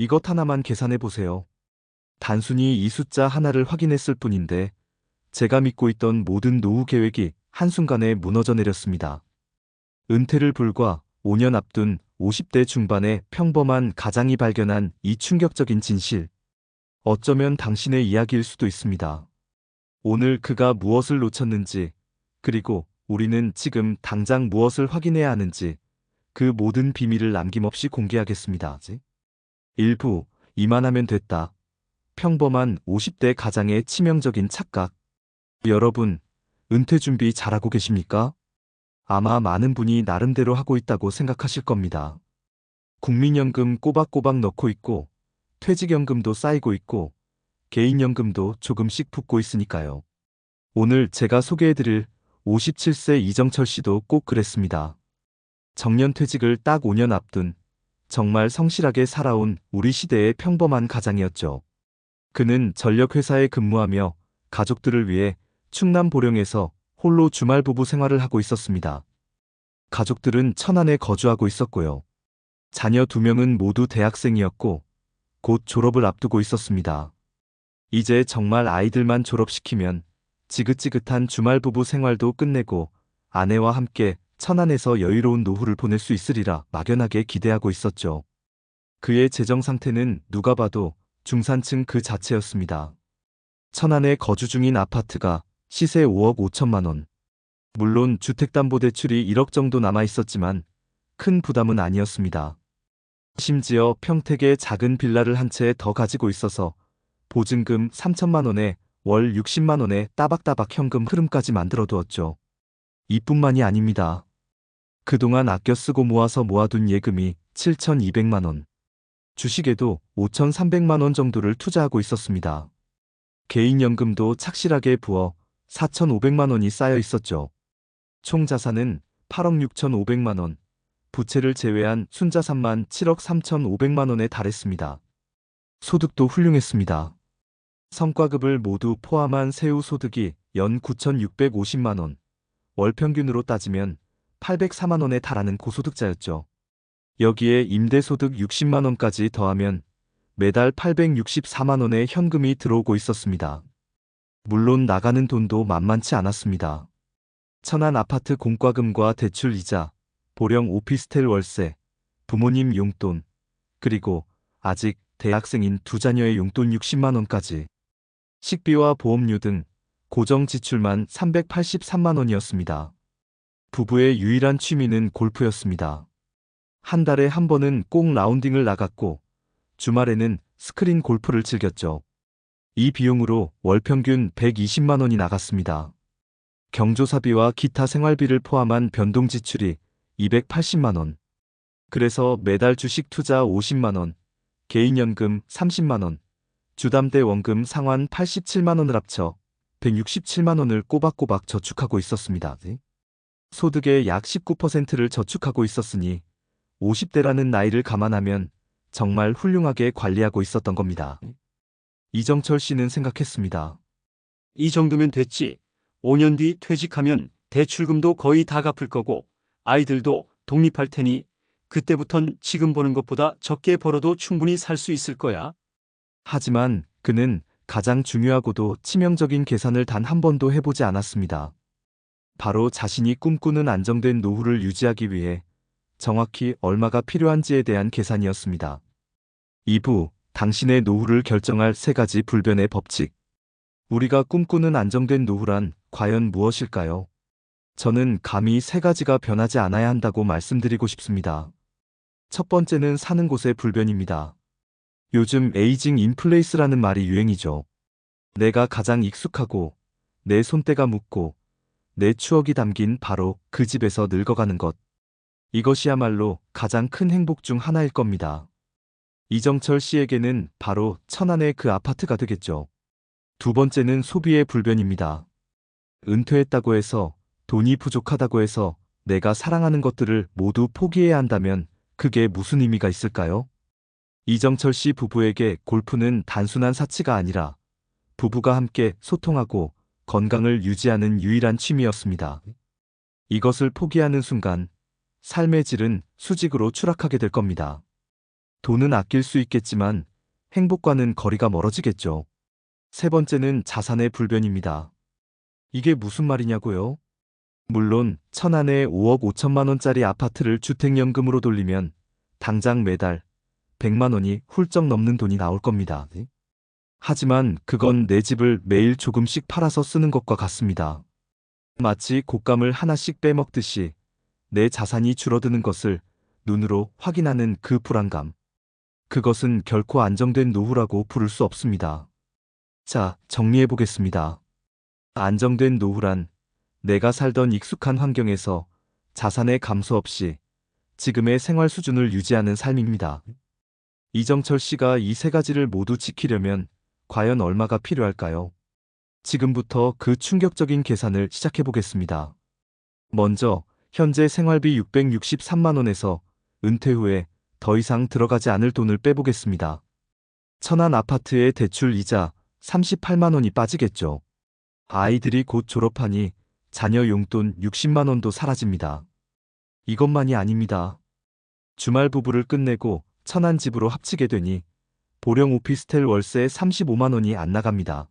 이것 하나만 계산해 보세요. 단순히 이 숫자 하나를 확인했을 뿐인데 제가 믿고 있던 모든 노후 계획이 한순간에 무너져 내렸습니다. 은퇴를 불과 5년 앞둔 50대 중반의 평범한 가장이 발견한 이 충격적인 진실. 어쩌면 당신의 이야기일 수도 있습니다. 오늘 그가 무엇을 놓쳤는지, 그리고 우리는 지금 당장 무엇을 확인해야 하는지, 그 모든 비밀을 남김없이 공개하겠습니다. 1부, 이만하면 됐다. 평범한 50대 가장의 치명적인 착각. 여러분, 은퇴 준비 잘하고 계십니까? 아마 많은 분이 나름대로 하고 있다고 생각하실 겁니다. 국민연금 꼬박꼬박 넣고 있고, 퇴직연금도 쌓이고 있고, 개인연금도 조금씩 붙고 있으니까요. 오늘 제가 소개해드릴 57세 이정철 씨도 꼭 그랬습니다. 정년퇴직을 딱 5년 앞둔 정말 성실하게 살아온 우리 시대의 평범한 가장이었죠. 그는 전력회사에 근무하며 가족들을 위해 충남 보령에서 홀로 주말 부부 생활을 하고 있었습니다. 가족들은 천안에 거주하고 있었고요. 자녀 두 명은 모두 대학생이었고 곧 졸업을 앞두고 있었습니다. 이제 정말 아이들만 졸업시키면 지긋지긋한 주말 부부 생활도 끝내고 아내와 함께 천안에서 여유로운 노후를 보낼 수 있으리라 막연하게 기대하고 있었죠. 그의 재정 상태는 누가 봐도 중산층 그 자체였습니다. 천안에 거주 중인 아파트가 시세 5억 5천만 원. 물론 주택담보대출이 1억 정도 남아 있었지만 큰 부담은 아니었습니다. 심지어 평택에 작은 빌라를 한 채 더 가지고 있어서 보증금 3천만 원에 월 60만 원의 따박따박 현금 흐름까지 만들어 두었죠. 이뿐만이 아닙니다. 그동안 아껴 쓰고 모아서 모아둔 예금이 7,200만 원. 주식에도 5,300만 원 정도를 투자하고 있었습니다. 개인연금도 착실하게 부어 4,500만 원이 쌓여 있었죠. 총 자산은 8억 6,500만 원, 부채를 제외한 순자산만 7억 3,500만 원에 달했습니다. 소득도 훌륭했습니다. 성과급을 모두 포함한 세후 소득이 연 9,650만 원, 월 평균으로 따지면 804만 원에 달하는 고소득자였죠. 여기에 임대소득 60만 원까지 더하면 매달 864만 원의 현금이 들어오고 있었습니다. 물론 나가는 돈도 만만치 않았습니다. 천안 아파트 공과금과 대출 이자, 보령 오피스텔 월세, 부모님 용돈, 그리고 아직 대학생인 두 자녀의 용돈 60만 원까지 식비와 보험료 등 고정 지출만 383만 원이었습니다. 부부의 유일한 취미는 골프였습니다. 한 달에 한 번은 꼭 라운딩을 나갔고 주말에는 스크린 골프를 즐겼죠. 이 비용으로 월 평균 120만 원이 나갔습니다. 경조사비와 기타 생활비를 포함한 변동 지출이 280만 원. 그래서 매달 주식 투자 50만 원, 개인연금 30만 원, 주담대 원금 상환 87만 원을 합쳐 167만 원을 꼬박꼬박 저축하고 있었습니다. 소득의 약 19%를 저축하고 있었으니 50대라는 나이를 감안하면 정말 훌륭하게 관리하고 있었던 겁니다. 이정철 씨는 생각했습니다. 이 정도면 됐지. 5년 뒤 퇴직하면 대출금도 거의 다 갚을 거고 아이들도 독립할 테니 그때부턴 지금 버는 것보다 적게 벌어도 충분히 살 수 있을 거야. 하지만 그는 가장 중요하고도 치명적인 계산을 단 한 번도 해보지 않았습니다. 바로 자신이 꿈꾸는 안정된 노후를 유지하기 위해 정확히 얼마가 필요한지에 대한 계산이었습니다. 2부, 당신의 노후를 결정할 세 가지 불변의 법칙. 우리가 꿈꾸는 안정된 노후란 과연 무엇일까요? 저는 감히 세 가지가 변하지 않아야 한다고 말씀드리고 싶습니다. 첫 번째는 사는 곳의 불변입니다. 요즘 에이징 인플레이스라는 말이 유행이죠. 내가 가장 익숙하고 내 손때가 묻고 내 추억이 담긴 바로 그 집에서 늙어가는 것. 이것이야말로 가장 큰 행복 중 하나일 겁니다. 이정철 씨에게는 바로 천안의 그 아파트가 되겠죠. 두 번째는 소비의 불변입니다. 은퇴했다고 해서 돈이 부족하다고 해서 내가 사랑하는 것들을 모두 포기해야 한다면 그게 무슨 의미가 있을까요? 이정철 씨 부부에게 골프는 단순한 사치가 아니라 부부가 함께 소통하고 건강을 유지하는 유일한 취미였습니다. 이것을 포기하는 순간 삶의 질은 수직으로 추락하게 될 겁니다. 돈은 아낄 수 있겠지만 행복과는 거리가 멀어지겠죠. 세 번째는 자산의 불변입니다. 이게 무슨 말이냐고요? 물론 천안에 5억 5천만 원짜리 아파트를 주택연금으로 돌리면 당장 매달 100만 원이 훌쩍 넘는 돈이 나올 겁니다. 하지만 그건 내 집을 매일 조금씩 팔아서 쓰는 것과 같습니다. 마치 곶감을 하나씩 빼먹듯이 내 자산이 줄어드는 것을 눈으로 확인하는 그 불안감. 그것은 결코 안정된 노후라고 부를 수 없습니다. 자, 정리해 보겠습니다. 안정된 노후란 내가 살던 익숙한 환경에서 자산의 감소 없이 지금의 생활 수준을 유지하는 삶입니다. 이정철 씨가 이 세 가지를 모두 지키려면 과연 얼마가 필요할까요? 지금부터 그 충격적인 계산을 시작해 보겠습니다. 먼저 현재 생활비 663만 원에서 은퇴 후에 더 이상 들어가지 않을 돈을 빼보겠습니다. 천안 아파트의 대출 이자 38만 원이 빠지겠죠. 아이들이 곧 졸업하니 자녀 용돈 60만 원도 사라집니다. 이것만이 아닙니다. 주말 부부를 끝내고 천안 집으로 합치게 되니 보령 오피스텔 월세 35만 원이 안 나갑니다.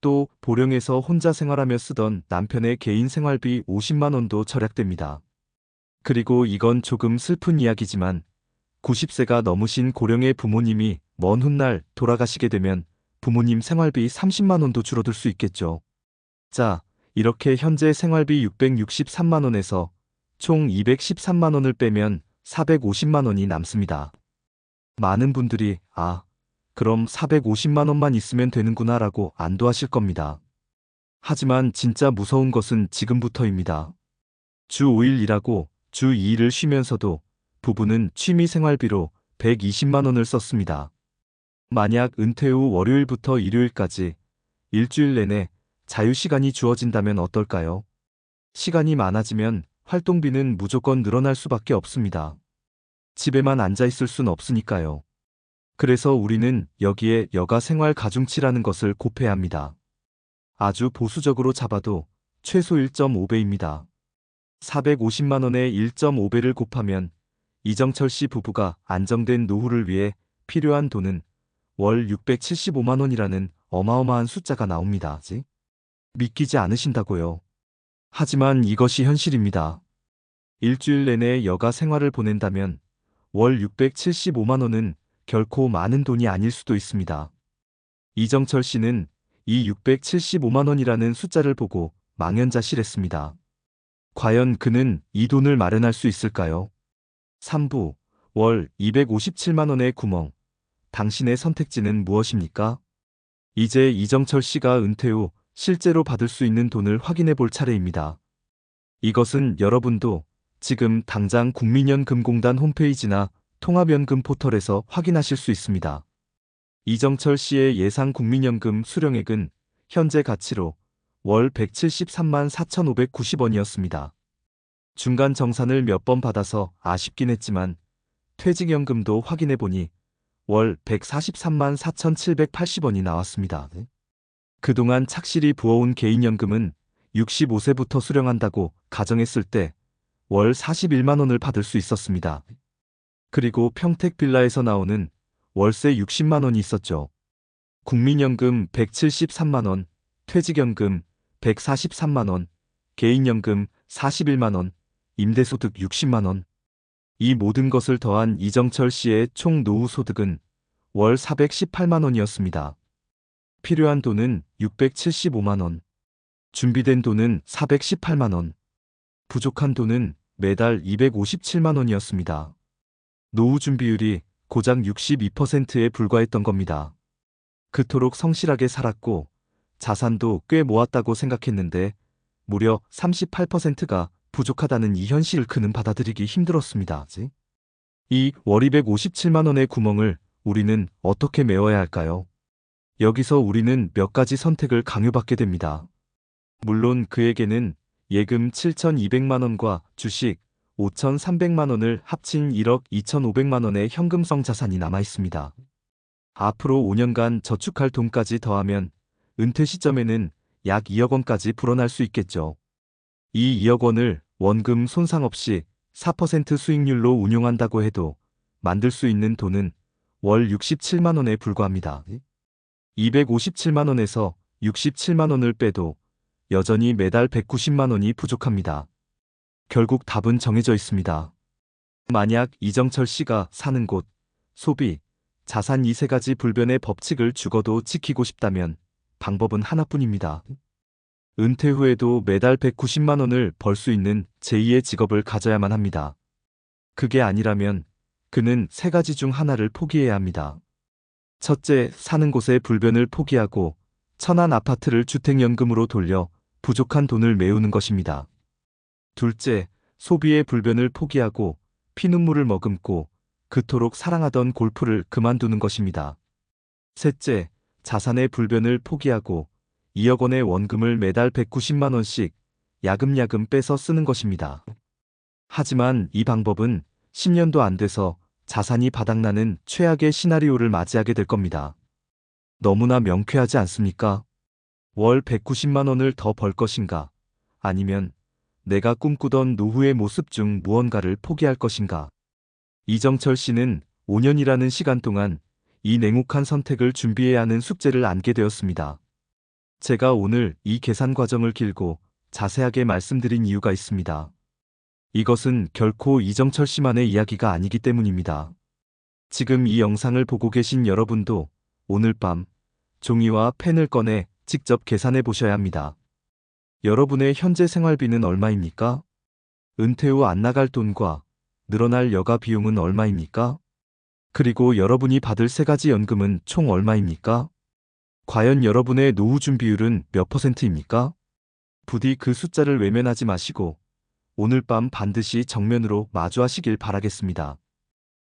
또 보령에서 혼자 생활하며 쓰던 남편의 개인 생활비 50만 원도 절약됩니다. 그리고 이건 조금 슬픈 이야기지만 90세가 넘으신 고령의 부모님이 먼 훗날 돌아가시게 되면 부모님 생활비 30만 원도 줄어들 수 있겠죠. 자, 이렇게 현재 생활비 663만 원에서 총 213만 원을 빼면 450만 원이 남습니다. 많은 분들이 아, 그럼 450만 원만 있으면 되는구나 라고 안도하실 겁니다. 하지만 진짜 무서운 것은 지금부터입니다. 주 5일 일하고 주 2일을 쉬면서도 부부는 취미 생활비로 120만 원을 썼습니다. 만약 은퇴 후 월요일부터 일요일까지 일주일 내내 자유시간이 주어진다면 어떨까요? 시간이 많아지면 활동비는 무조건 늘어날 수밖에 없습니다. 집에만 앉아 있을 순 없으니까요. 그래서 우리는 여기에 여가 생활 가중치라는 것을 곱해야 합니다. 아주 보수적으로 잡아도 최소 1.5배입니다. 450만 원에 1.5배를 곱하면 이정철 씨 부부가 안정된 노후를 위해 필요한 돈은 월 675만 원이라는 어마어마한 숫자가 나옵니다. 믿기지 않으신다고요. 하지만 이것이 현실입니다. 일주일 내내 여가 생활을 보낸다면 월 675만 원은 결코 많은 돈이 아닐 수도 있습니다. 이정철 씨는 이 675만 원이라는 숫자를 보고 망연자실했습니다. 과연 그는 이 돈을 마련할 수 있을까요? 3부 월 257만 원의 구멍. 당신의 선택지는 무엇입니까? 이제 이정철 씨가 은퇴 후 실제로 받을 수 있는 돈을 확인해 볼 차례입니다. 이것은 여러분도 지금 당장 국민연금공단 홈페이지나 통합연금 포털에서 확인하실 수 있습니다. 이정철 씨의 예상 국민연금 수령액은 현재 가치로 월 173만 4,590원이었습니다. 중간 정산을 몇 번 받아서 아쉽긴 했지만 퇴직연금도 확인해 보니 월 143만 4,780원이 나왔습니다. 그동안 착실히 부어온 개인연금은 65세부터 수령한다고 가정했을 때 월 41만 원을 받을 수 있었습니다. 그리고 평택 빌라에서 나오는 월세 60만 원이 있었죠. 국민연금 173만 원, 퇴직연금 143만 원, 개인연금 41만 원, 임대소득 60만 원. 이 모든 것을 더한 이정철 씨의 총 노후 소득은 월 418만 원이었습니다. 필요한 돈은 675만 원. 준비된 돈은 418만 원. 부족한 돈은 매달 257만 원이었습니다. 노후 준비율이 고작 62%에 불과했던 겁니다. 그토록 성실하게 살았고 자산도 꽤 모았다고 생각했는데 무려 38%가 부족하다는 이 현실을 그는 받아들이기 힘들었습니다. 이월 257만 원의 구멍을 우리는 어떻게 메워야 할까요? 여기서 우리는 몇 가지 선택을 강요받게 됩니다. 물론 그에게는 예금 7,200만 원과 주식 5,300만 원을 합친 1억 2,500만 원의 현금성 자산이 남아 있습니다. 앞으로 5년간 저축할 돈까지 더하면 은퇴 시점에는 약 2억 원까지 불어날 수 있겠죠. 이 2억 원을 원금 손상 없이 4% 수익률로 운용한다고 해도 만들 수 있는 돈은 월 67만 원에 불과합니다. 257만 원에서 67만 원을 빼도 여전히 매달 190만 원이 부족합니다. 결국 답은 정해져 있습니다. 만약 이정철 씨가 사는 곳, 소비, 자산 이 세 가지 불변의 법칙을 죽어도 지키고 싶다면 방법은 하나뿐입니다. 은퇴 후에도 매달 190만 원을 벌 수 있는 제2의 직업을 가져야만 합니다. 그게 아니라면 그는 세 가지 중 하나를 포기해야 합니다. 첫째, 사는 곳의 불변을 포기하고 천안 아파트를 주택연금으로 돌려 부족한 돈을 메우는 것입니다. 둘째, 소비의 불변을 포기하고 피눈물을 머금고 그토록 사랑하던 골프를 그만두는 것입니다. 셋째, 자산의 불변을 포기하고 2억 원의 원금을 매달 190만 원씩 야금야금 빼서 쓰는 것입니다. 하지만 이 방법은 10년도 안 돼서 자산이 바닥나는 최악의 시나리오를 맞이하게 될 겁니다. 너무나 명쾌하지 않습니까? 월 190만 원을 더 벌 것인가? 아니면 내가 꿈꾸던 노후의 모습 중 무언가를 포기할 것인가? 이정철 씨는 5년이라는 시간 동안 이 냉혹한 선택을 준비해야 하는 숙제를 안게 되었습니다. 제가 오늘 이 계산 과정을 길고 자세하게 말씀드린 이유가 있습니다. 이것은 결코 이정철 씨만의 이야기가 아니기 때문입니다. 지금 이 영상을 보고 계신 여러분도 오늘 밤 종이와 펜을 꺼내 직접 계산해 보셔야 합니다. 여러분의 현재 생활비는 얼마입니까? 은퇴 후 안 나갈 돈과 늘어날 여가 비용은 얼마입니까? 그리고 여러분이 받을 세 가지 연금은 총 얼마입니까? 과연 여러분의 노후 준비율은 몇 퍼센트입니까? 부디 그 숫자를 외면하지 마시고 오늘 밤 반드시 정면으로 마주하시길 바라겠습니다.